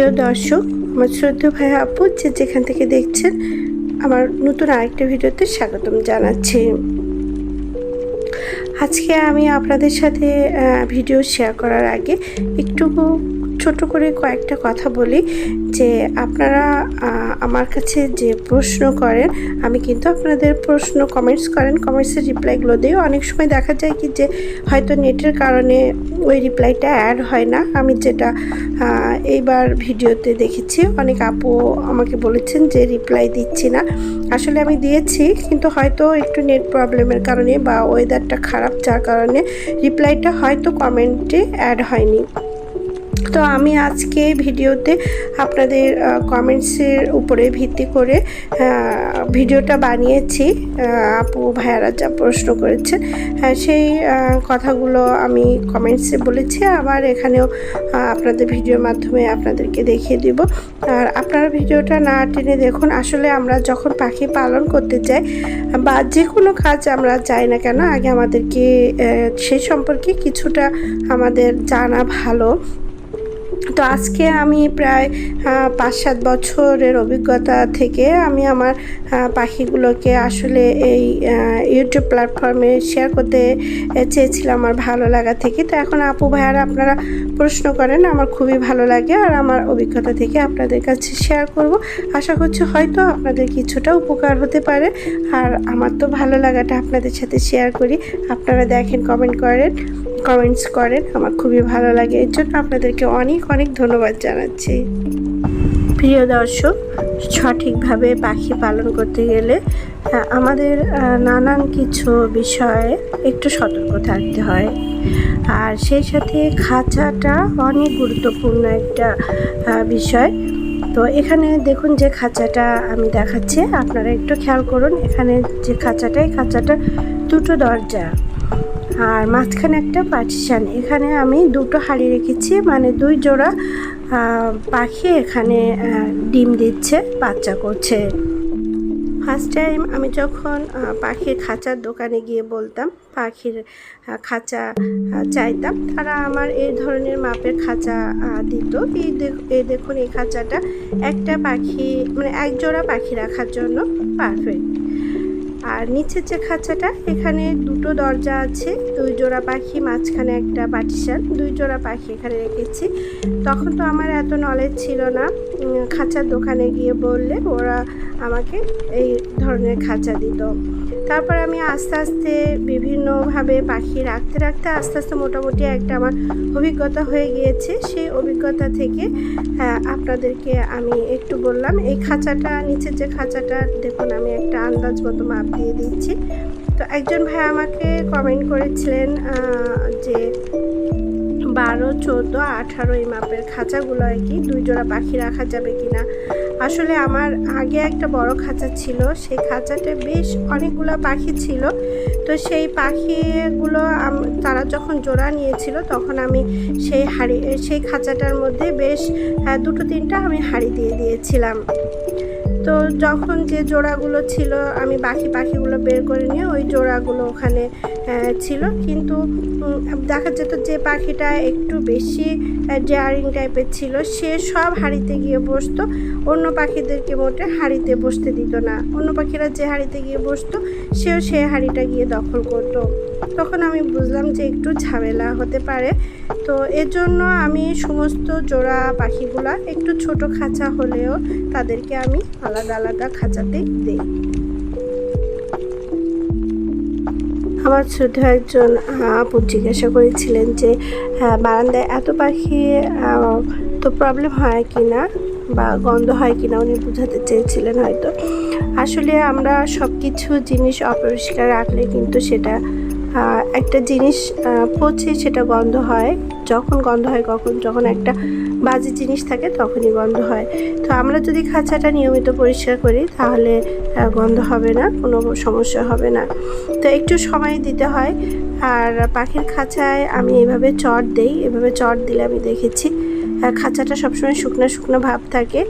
প্রিয় দর্শক, আমার শ্রদ্ধা ভাই আপু যে যেখান থেকে দেখছেন, আমার নতুন আরেকটা ভিডিওতে স্বাগতম জানাচ্ছি। আজকে আমি আপনাদের সাথে ভিডিও শেয়ার করার আগে একটু ছোট করে কয়েকটা কথা বলি যে আপনারা আমার কাছে যে প্রশ্ন করেন, আমি কিন্তু আপনাদের প্রশ্ন কমেন্টস করেন। কমেন্টসের রিপ্লাইগুলো দিই অনেক সময় দেখা যায় কি যে হয়তো নেটের কারণে ওই রিপ্লাইটা অ্যাড হয় না। আমি যেটা এইবার ভিডিওতে দেখেছি, অনেক আপু আমাকে বলেছেন যে রিপ্লাই দিচ্ছি না। আসলে আমি দিয়েছি, কিন্তু হয়তো একটু নেট প্রবলেমের কারণে বা ওয়েদারটা খারাপ, যার কারণে রিপ্লাইটা হয়তো কমেন্টে অ্যাড হয়নি। তো আমি আজকে ভিডিওতে আপনাদের কমেন্টসের উপরে ভিত্তি করে ভিডিওটা বানিয়েছি। আপু ভাইয়ারা যা প্রশ্ন করেছেন হ্যাঁ, সেই কথাগুলো আমি কমেন্টসে বলেছি। আবার এখানেও আপনাদের ভিডিওর মাধ্যমে আপনাদেরকে দেখিয়ে দিব। আর আপনারা ভিডিওটা না টেনে দেখুন আসলে আমরা যখন পাখি পালন করতে যাই বা যে কোনো কাজ আমরা যাই না কেন আগে আমাদেরকে সেই সম্পর্কে কিছুটা আমাদের জানা ভালো। তো আজকে আমি প্রায় পাঁচ সাত বছরের অভিজ্ঞতা থেকে আমি আমার পাখিগুলোকে আসলে এই ইউটিউব প্ল্যাটফর্মে শেয়ার করতে চেয়েছিলাম আমার ভালো লাগা থেকে। তো এখন আপু ভাইয়ারা আপনারা প্রশ্ন করেন, আমার খুবই ভালো লাগে আর আমার অভিজ্ঞতা থেকে আপনাদের কাছে শেয়ার করব। আশা করছি হয়তো আপনাদের কিছুটা উপকার হতে পারে। আর আমার তো ভালো লাগাটা আপনাদের সাথে শেয়ার করি। আপনারা দেখেন কমেন্ট করেন। কমেন্টস করেন, আমার খুবই ভালো লাগে। এর জন্য আপনাদেরকে অনেক অনেক ধন্যবাদ জানাচ্ছি। প্রিয় দর্শক, সঠিকভাবে পাখি পালন করতে গেলে আমাদের নানান কিছু বিষয়ে একটু সতর্ক থাকতে হয়। আর সেই সাথে খাঁচাটা অনেক গুরুত্বপূর্ণ একটা বিষয়। তো এখানে দেখুন যে খাঁচাটা আমি দেখাচ্ছি, আপনারা একটু খেয়াল করুন, এখানে যে খাঁচাটা, এই খাঁচাটা দুটো দরজা। আর মাঝখানে একটা পার্টিশান এখানে আমি দুটো হাড়ি রেখেছি মানে দুই জোড়া পাখি এখানে ডিম দিচ্ছে, বাচ্চা করছে। ফার্স্ট টাইম আমি যখন পাখির খাঁচার দোকানে গিয়ে বলতাম, পাখির খাঁচা চাইতাম, তারা আমার এই ধরনের মাপের খাঁচা দিত। এই এই দেখুন এই খাঁচাটা একটা পাখি মানে এক জোড়া পাখি রাখার জন্য পারফেক্ট আর নিচের যে খাঁচাটা, এখানে দুটো দরজা আছে, দুই জোড়া পাখি, মাঝখানে একটা পার্টিশন দুই জোড়া পাখি এখানে রেখেছি। তখন তো আমার এত নলেজ ছিল না খাঁচার দোকানে গিয়ে বললে ওরা আমাকে এই ধরনের খাঁচা দিত। তারপর আমি আস্তে আস্তে বিভিন্নভাবে পাখি রাখতে রাখতে আস্তে আস্তে মোটামুটি একটা আমার অভিজ্ঞতা হয়ে গিয়েছে। সেই অভিজ্ঞতা থেকে হ্যাঁ, আপনাদেরকে আমি একটু বললাম। এই খাঁচাটা নিচের যে খাঁচাটা দেখুন আমি একটা আন্দাজ মতো মাপ দিয়ে দিচ্ছি। তো একজন ভাই আমাকে কমেন্ট করেছিলেন যে বারো, চোদ্দ, আঠারো এই মাপের খাঁচাগুলো আর কি দুই জোড়া পাখি রাখা যাবে কি না আসলে আমার আগে একটা বড় খাঁচা ছিল, সেই খাঁচাতে বেশ অনেকগুলো পাখি ছিল। তো সেই পাখিগুলো তারা যখন জোড়া নিয়েছিল তখন আমি সেই হাড়ি, সেই খাঁচাটার মধ্যে বেশ দুটো তিনটা আমি হাড়ি দিয়ে দিয়েছিলাম। তো যখন যে জোড়াগুলো ছিল, আমি বাকি পাখিগুলো বের করে নিয়ে ওই জোড়াগুলো ওখানে ছিল। কিন্তু দেখা যেত যে পাখিটা একটু বেশি ডেয়ারিং টাইপের ছিল, সে সব হাঁড়িতে গিয়ে বসতো। অন্য পাখিদেরকে মোটে হাঁড়িতে বসতে দিত না। অন্য পাখিরা যে হাঁড়িতে গিয়ে বসতো, সেও সে হাঁড়িটা গিয়ে দখল করতো। তখন আমি বুঝলাম যে একটু ঝামেলা হতে পারে। তো এর জন্য আমি সমস্ত জোড়া পাখিগুলা একটু ছোট খাঁচা হলেও তাদেরকে আমি আলাদা আলাদা খাঁচাতে দিই। আমার শ্রদ্ধা একজন আপু জিজ্ঞাসা করেছিলেন যে বারান্দায় এত পাখি তো প্রবলেম হয় কি না বা গন্ধ হয় কি না উনি বোঝাতে চেয়েছিলেন হয়তো। আসলে আমরা সব কিছু জিনিস অপরিষ্কার রাখলে কিন্তু সেটা একটা জিনিস পচে সেটা গন্ধ হয়। যখন গন্ধ হয় কখন? যখন একটা বাজে জিনিস থাকে তখনই গন্ধ হয়। তো আমরা যদি খাঁচাটা নিয়মিত পরিষ্কার করি তাহলে গন্ধ হবে না, কোনো সমস্যা হবে না। তো একটু সময় দিতে হয়। আর পাখির খাঁচায় আমি এভাবে চট দেই, এভাবে চট দিলে আমি দেখেছি খাঁচাটা সবসময় শুকনো শুকনো ভাব থাকে।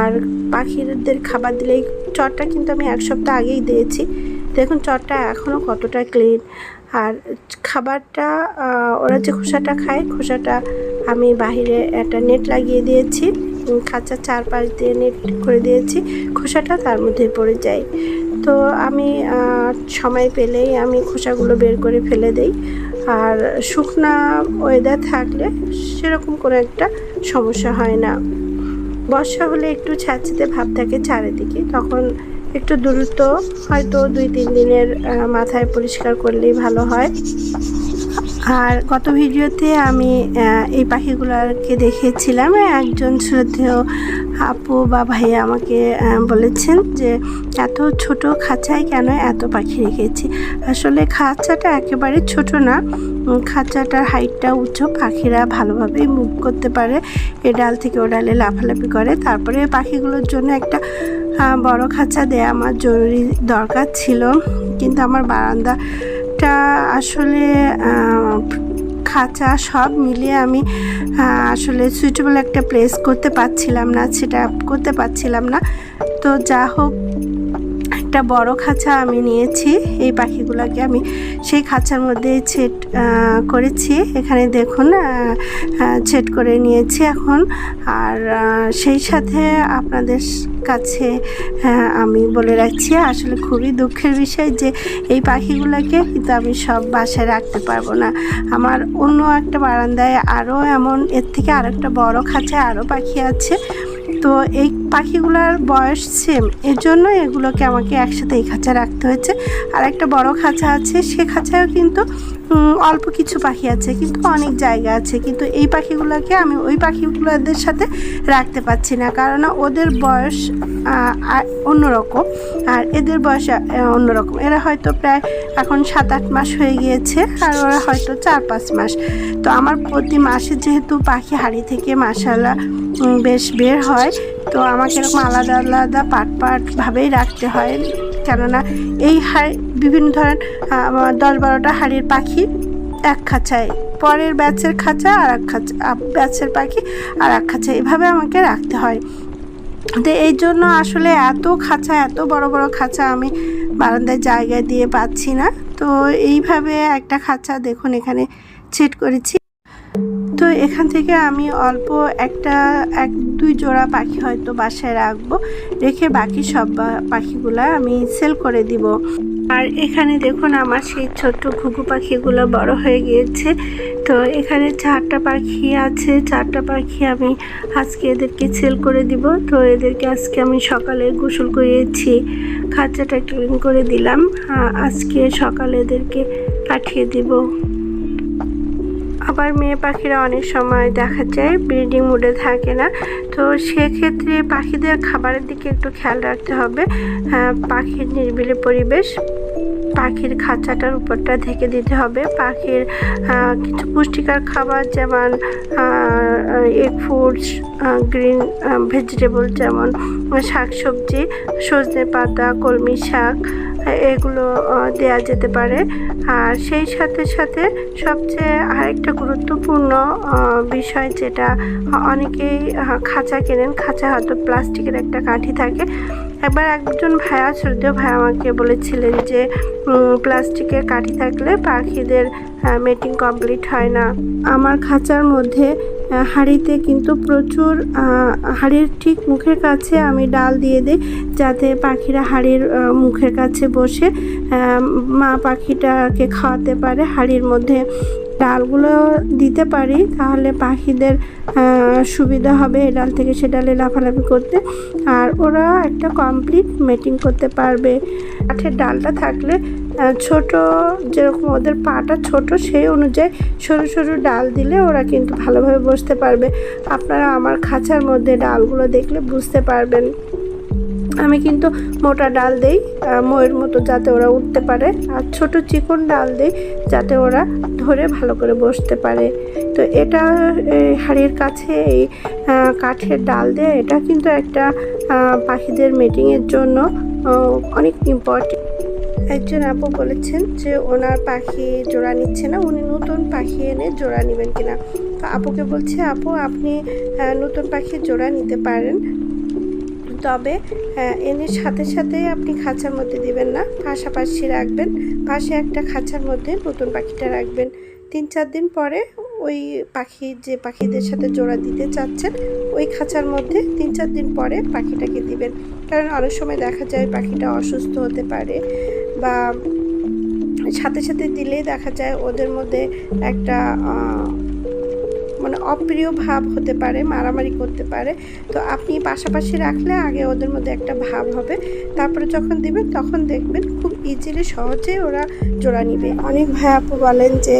আর পাখিদের খাবার দিলে চটটা কিন্তু আমি এক সপ্তাহ আগেই দিয়েছি। দেখুন, চটটা এখনও কতটা ক্লিন আর খাবারটা ওরা যে খোসাটা খায়, খোসাটা আমি বাহিরে একটা নেট লাগিয়ে দিয়েছি। খাঁচার চারপাশ দিয়ে নেট করে দিয়েছি। খোসাটা তার মধ্যে পড়ে যায়। তো আমি সময় পেলেই আমি খোসাগুলো বের করে ফেলে দেই। আর শুকনা ওয়েদার থাকলে সেরকম কোনো একটা সমস্যা হয় না। বর্ষা হলে একটু ছ্যাঁচতে ভাব থাকে চারিদিকে। তখন একটু দ্রুত হয়তো দুই তিন দিনের মাথায় পরিষ্কার করলেই ভালো হয়। আর গত ভিডিওতে আমি এই পাখিগুলোকে দেখিয়েছিলাম একজন শ্রদ্ধেয় আপু বা ভাইয়া আমাকে বলেছেন যে, এত ছোট খাঁচায় কেন এত পাখি রেখেছি? আসলে খাঁচাটা একেবারে ছোট না। খাঁচাটার হাইটটা উচ্চ, পাখিরা ভালোভাবেই মুভ করতে পারে। এ ডাল থেকে ও ডালে লাফালাফি করে। তারপরে পাখিগুলোর জন্য একটা বড় খাঁচা দেয়া আমার জরুরি দরকার ছিল। কিন্তু আমার বারান্দাটা আসলে খাঁচা সব মিলিয়ে আমি আসলে সুইটেবল একটা প্লেস করতে পারছিলাম না সেটা করতে পারছিলাম না। তো যা হোক একটা বড় খাঁচা আমি নিয়েছি। এই পাখিগুলোকে আমি সেই খাঁচার মধ্যে ছেট করেছি। এখানে দেখুন ছেট করে নিয়েছি এখন। আর সেই সাথে আপনাদের কাছে আমি বলে রাখছি, আসলে খুবই দুঃখের বিষয় যে এই পাখিগুলোকে কিন্তু আমি সব বাসায় রাখতে পারব না। আমার অন্য একটা বারান্দায় আরও এমন, এর থেকে আরও একটা বড় খাঁচায় আরও পাখি আছে। তো এই পাখিগুলোর বয়স সেম এর জন্য এগুলোকে আমাকে একসাথে এই খাঁচা রাখতে হয়েছে। আর একটা বড় খাঁচা আছে, সে খাঁচায়ও কিন্তু অল্প কিছু পাখি আছে, কিন্তু অনেক জায়গা আছে। কিন্তু এই পাখিগুলোকে আমি ওই পাখিগুলোদের সাথে রাখতে পারছি না কারণ ওদের বয়স অন্যরকম। আর এদের বয়স অন্যরকম। এরা হয়তো প্রায় এখন সাত আট মাস হয়ে গিয়েছে, আর ওরা হয়তো চার পাঁচ মাস। তো আমার প্রতি মাসে যেহেতু পাখি হাড়ি থেকে মাসালা বেশ বের হয় তো আমাকে এরকম আলাদা আলাদা পাট পাট ভাবেই রাখতে হয়। কেননা এই হাড়ি, বিভিন্ন ধরনের দশ বারোটা হাড়ির পাখি এক খাঁচায়। পরের ব্যাচের খাঁচা আর এক খাঁচা ব্যাচের পাখি আর এক খাঁচা এভাবে আমাকে রাখতে হয়। তো এই জন্য আসলে এত খাঁচা, এত বড় বড় খাঁচা আমি বারান্দায় জায়গায় দিয়ে পাচ্ছি না। তো এইভাবে একটা খাঁচা দেখুন এখানে সেট করেছি। তো এখান থেকে আমি অল্প একটা, এক, দুই জোড়া পাখি হয়তো বাসায় রাখব। রেখে বাকি সব পাখিগুলা আমি সেল করে দিব। আর এখানে দেখুন আমার সেই ছোট্ট ঘুঘু পাখিগুলো বড় হয়ে গিয়েছে। তো এখানে চারটা পাখি আছে। চারটা পাখি আমি আজকে এদেরকে সেল করে দিব। তো এদেরকে আজকে আমি সকালে গোসল করিয়েছি। খাঁচাটা ক্লিন করে দিলাম। আজকে সকালে এদেরকে পাঠিয়ে দিব। আবার মেয়ে পাখিরা অনেক সময় দেখা যায় ব্রিডিং মুডে থাকে না। তো সেক্ষেত্রে পাখিদের খাবারের দিকে একটু খেয়াল রাখতে হবে। আহ, পাখির নিরিবিলি পরিবেশ পাখির খাঁচাটার উপরটা ঢেকে দিতে হবে। পাখির কিছু পুষ্টিকর খাবার যেমন এগ ফুডস গ্রিন ভেজিটেবল যেমন শাকসবজি সজনে পাতা কলমি শাক এগুলো দেয়া যেতে পারে। আর সেই সাথে সাথে সবচেয়ে আরেকটা গুরুত্বপূর্ণ বিষয় যেটা অনেকেই খাঁচা কেনেন, খাঁচা হয়তো প্লাস্টিকের একটা কাঠি থাকে। একবার একজন ভাইয়া শ্রদ্ধেয় ভাই আমাকে বলেছিলেন যে প্লাস্টিকের কাঠি থাকলে পাখিদের মেটিং কমপ্লিট হয় না। আমার খাঁচার মধ্যে হাঁড়িতে কিন্তু প্রচুর হাঁড়ির ঠিক মুখের কাছে আমি ডাল দিয়ে দিই যাতে পাখিরা হাঁড়ির মুখের কাছে বসে মা পাখিটাকে খাওয়াতে পারে হাঁড়ির মধ্যে। ডালগুলো দিতে পারি, তাহলে পাখিদের সুবিধা হবে এ ডাল থেকে সে ডালে লাফালাফি করতে। আর ওরা একটা কমপ্লিট মেটিং করতে পারবে। কাঠের ডালটা থাকলে ছোট যেরকম ওদের পাটা ছোট, সেই অনুযায়ী সরু সরু ডাল দিলে ওরা কিন্তু ভালোভাবে বসতে পারবে। আপনারা আমার খাঁচার মধ্যে ডালগুলো দেখলে বুঝতে পারবেন। আমি কিন্তু মোটা ডাল দেই ময়ের মতো যাতে ওরা উঠতে পারে। আর ছোট চিকন ডাল দেই, যাতে ওরা ধরে ভালো করে বসতে পারে। তো এটা হাড়ির কাছে এই কাঠের ডাল দেয় এটা কিন্তু একটা পাখিদের মিটিংয়ের জন্য অনেক ইম্পর্টেন্ট একজন আপু বলেছেন যে ওনার পাখি জোড়া নিচ্ছে না, উনি নতুন পাখি এনে জোড়া নেবেন কিনা। তো আপুকে বলছে, আপু, আপনি নতুন পাখি জোড়া নিতে পারেন। তবে এনে সাথে সাথে আপনি খাঁচার মধ্যে দিবেন না। পাশাপাশি রাখবেন, পাশে একটা খাঁচার মধ্যে নতুন পাখিটা রাখবেন। তিন চার দিন পরে ওই পাখি, যে পাখিদের সাথে জোড়া দিতে চাচ্ছেন, ওই খাঁচার মধ্যে তিন চার দিন পরে পাখিটাকে দিবেন। কারণ অনেক সময় দেখা যায় পাখিটা অসুস্থ হতে পারে বা সাথে সাথে দিলেই দেখা যায় ওদের মধ্যে একটা মানে অপ্রিয় ভাব হতে পারে, মারামারি করতে পারে। তো আপনি পাশাপাশি রাখলে আগে ওদের মধ্যে একটা ভাব হবে। তারপরে যখন দিবেন তখন দেখবেন খুব ইজিলি সহজেই ওরা জোড়া নিবে। অনেক ভাই আপু বলেন যে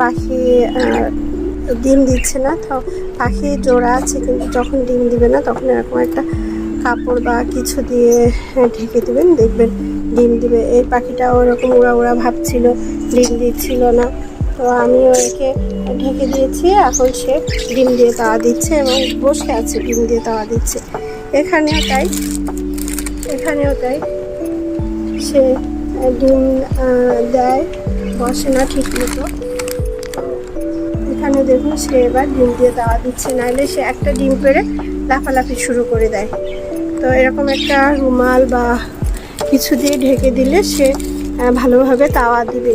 পাখি ডিম দিচ্ছে না, তো পাখি জোড়া আছে কিন্তু যখন ডিম দিবে না তখন এরকম একটা কাপড় বা কিছু দিয়ে ঢেকে দিবেন, দেখবেন ডিম দিবে। এই পাখিটা ওরকম উড়া উড়া ভাবছিল ডিম দিচ্ছিল না। তো আমি ওকে ঢেকে দিয়েছি। এখন সে ডিম দিয়ে তাওয়া দিচ্ছে এবং বসে আছে, ডিম দিয়ে তাওয়া দিচ্ছে। এখানেও তাই এখানেও তাই। সে ডিম দেয়, বসে না ঠিক মতো। এখানে দেখুন সে এবার ডিম দিয়ে তাওয়া দিচ্ছে। নাহলে সে একটা ডিম পেড়ে লাফালাফি শুরু করে দেয়। তো এরকম একটা রুমাল বা কিছু দিয়ে ঢেকে দিলে সে ভালোভাবে তাওয়া দিবে।